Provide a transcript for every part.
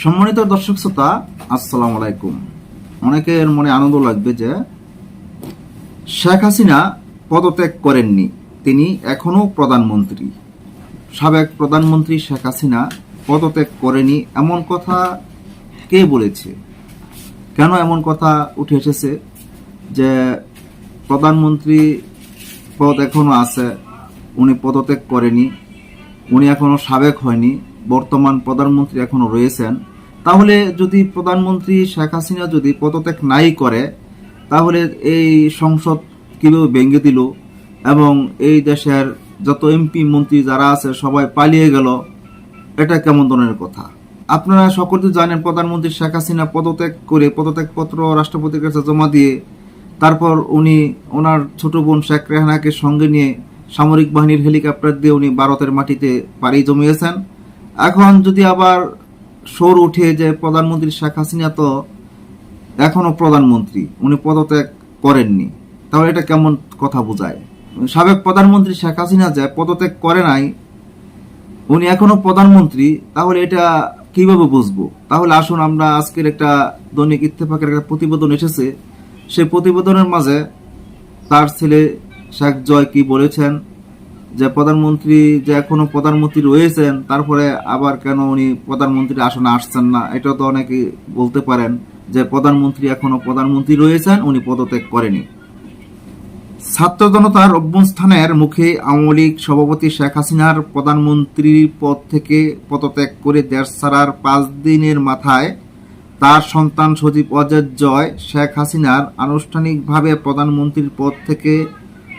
সম্মানিত দর্শক শ্রোতা, আসসালামু আলাইকুম। অনেকের মনে আনন্দ লাগবে যে শেখ হাসিনা পদত্যাগ করেননি। তিনি এখনও প্রধানমন্ত্রী। সাবেক প্রধানমন্ত্রী শেখ হাসিনা পদত্যাগ করেনি এমন কথা কে বলেছে? কেন এমন কথা উঠে এসেছে যে প্রধানমন্ত্রী পদ এখনও আছে, উনি পদত্যাগ করেনি, উনি এখনও সাবেক হয়নি বর্তমান প্রধানমন্ত্রী এখনও রয়েছেন, তাহলে যদি প্রধানমন্ত্রী শেখ হাসিনা যদি পদত্যাগ নাই করে, তাহলে এই সংসদ কীভাবে ভেঙে দিল? এবং এই দেশের যত এমপি মন্ত্রী যারা আছে, সবাই পালিয়ে গেল, এটা কেমন ধরনের কথা? আপনারা সকলে জানেন প্রধানমন্ত্রী শেখ হাসিনা পদত্যাগ করে পদত্যাগপত্র রাষ্ট্রপতির কাছে জমা দিয়ে, তারপর উনি ওনার ছোট বোন শেখ রেহানাকে সঙ্গে নিয়ে সামরিক বাহিনীর হেলিকপ্টার দিয়ে উনি ভারতের মাটিতে পাড়ি জমিয়েছেন। এখন যদি আবার সোর উঠে যে প্রধানমন্ত্রী শেখ হাসিনা তো এখনও প্রধানমন্ত্রী, উনি পদত্যাগ করেননি, তাহলে এটা কেমন কথা বোঝায়? সাবেক প্রধানমন্ত্রী শেখ হাসিনা যে পদত্যাগ করে নাই, উনি এখনও প্রধানমন্ত্রী, তাহলে এটা কীভাবে বুঝব? তাহলে আসুন আমরা আজকের একটা দৈনিক ইত্তেফাকের একটা প্রতিবেদন এসেছে। সেই প্রতিবেদনের মাঝে তার ছেলে শেখ জয় কি বলেছেন? যে প্রধানমন্ত্রী যে এখনও প্রধানমন্ত্রী রয়েছেন, তারপরে আবার কেন উনি প্রধানমন্ত্রী আসনে আসছেন না? এটা তো অনেকে বলতে পারেন যে প্রধানমন্ত্রী এখনও প্রধানমন্ত্রী রয়েছেন, উনি পদত্যাগ করেনি। ছাত্র জনতার অভ্যস্থানের মুখে আওয়ামী লীগ সভাপতি শেখ হাসিনার প্রধানমন্ত্রীর পদ থেকে পদত্যাগ করে দেশ ছাড়ার পাঁচ দিনের মাথায় তার সন্তান সজীব অজয় জয় শেখ হাসিনার আনুষ্ঠানিকভাবে প্রধানমন্ত্রীর পদ থেকে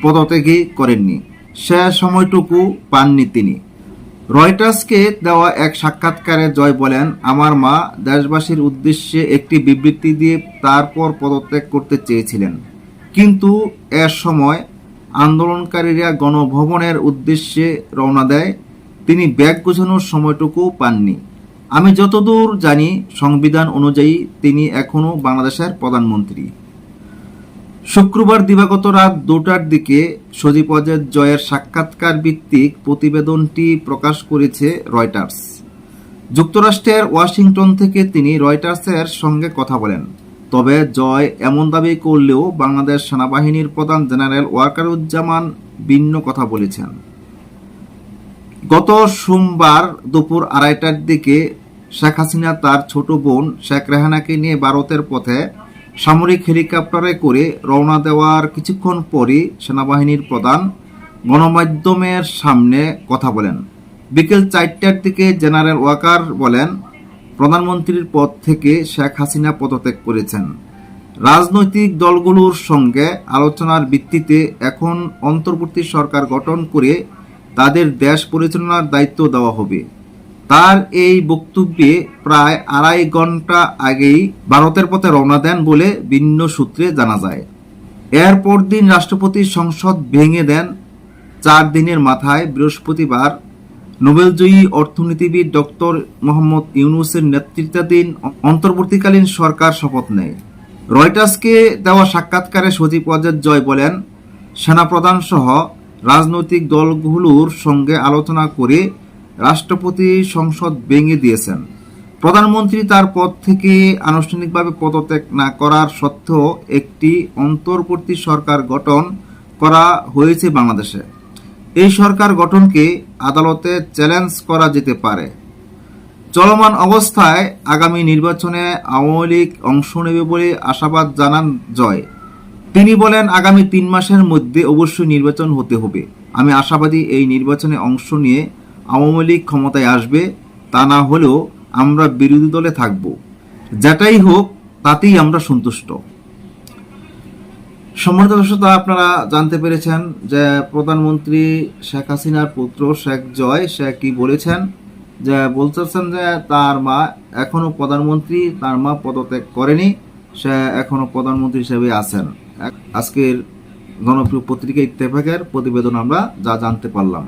পদত্যাগই করেননি। সে সময়টুকু পাননি তিনি। রয়টার্সকে দেওয়া এক সাক্ষাৎকারে জয় বলেন, আমার মা দেশবাসীর উদ্দেশ্যে একটি বিবৃতি দিয়ে তারপর পদত্যাগ করতে চেয়েছিলেন। কিন্তু এর সময় আন্দোলনকারীরা গণভবনের উদ্দেশ্যে রওনা দেয়। তিনি ব্যাগ গোছানোর সময়টুকু পাননি। আমি যতদূর জানি, সংবিধান অনুযায়ী তিনি এখনও বাংলাদেশের প্রধানমন্ত্রী। শুক্রবার দিবাগত রাত দুটার দিকে সজীব অজয় জয়ের সাক্ষাৎকার ভিত্তিক প্রতিবেদনটি প্রকাশ করেছে রয়টার্স। যুক্তরাষ্ট্রের ওয়াশিংটন থেকে তিনি রয়টার্সের সঙ্গে কথা বলেন। তবে জয় এমন দাবি করলেও বাংলাদেশ সেনাবাহিনীর প্রধান জেনারেল ওয়াকারুজ্জামান ভিন্ন কথা বলেছেন। গত সোমবার দুপুর আড়াইটার দিকে শেখ হাসিনা তার ছোট বোন শেখ রেহানাকে নিয়ে ভারতের পথে সামরিক হেলিকপ্টারে করে রওনা দেওয়ার কিছুক্ষণ পরই সেনাবাহিনীর প্রধান গণমাধ্যমের সামনে কথা বলেন। বিকেল চারটার দিকে জেনারেল ওয়াকার বলেন, প্রধানমন্ত্রীর পদ থেকে শেখ হাসিনা পদত্যাগ করেছেন। রাজনৈতিক দলগুলোর সঙ্গে আলোচনার ভিত্তিতে এখন অন্তর্বর্তী সরকার গঠন করে তাদের দেশ পরিচালনার দায়িত্ব দেওয়া হবে। তার এই বক্তব্যে প্রায় আড়াই ঘণ্টা আগেই ভারতের পথে রওনা দেন বলে ভিন্ন সূত্রে জানা যায়। এরপর দিন রাষ্ট্রপতি সংসদ ভেঙে দেন। চার দিনের মাথায় বৃহস্পতিবার নোবেলজয়ী অর্থনীতিবিদ ডক্টর মোহাম্মদ ইউনুসের নেতৃত্বাধীন অন্তর্বর্তীকালীন সরকার শপথ নেয়। রয়টার্সকে দেওয়া সাক্ষাৎকারে সজীব ওয়াজেদ জয় বলেন সেনাপ্রধান সহ রাজনৈতিক দলগুলোর সঙ্গে আলোচনা করে রাষ্ট্রপতি সংসদ ভেঙে দিয়েছেন। প্রধানমন্ত্রী তার পদ থেকে আনুষ্ঠানিকভাবে পদত্যাগ না করার সত্ত্বেও একটি অন্তর্বর্তী সরকার গঠন করা হয়েছে বাংলাদেশে। এই সরকার গঠনকে আদালতে চ্যালেঞ্জ করা যেতে পারে। চলমান অবস্থায় আগামী নির্বাচনে আওয়ামী লীগ অংশ নেবে বলে আশাবাদ জানান জয়। তিনি বলেন, আগামী তিন মাসের মধ্যে অবশ্যই নির্বাচন হতে হবে। আমি আশাবাদী এই নির্বাচনে অংশ নিয়ে আওয়ামী লীগ ক্ষমতায় আসবে, তা না হলেও আমরা বিরোধী দলে থাকব। যেটাই হোক, তাতেই আমরা সন্তুষ্ট। সম্মানিত দর্শক, আপনারা জানতে পেরেছেন যে প্রধানমন্ত্রী শেখ হাসিনার পুত্র শেখ জয়, সে কি বলেছেন? যে বলতেছেন যে তার মা এখনও প্রধানমন্ত্রী, তার মা পদত্যাগ করেনি, সে এখনও প্রধানমন্ত্রী হিসেবে আছেন। আজকের জনপ্রিয় পত্রিকা ইত্তেফাকের প্রতিবেদন আমরা যা জানতে পারলাম।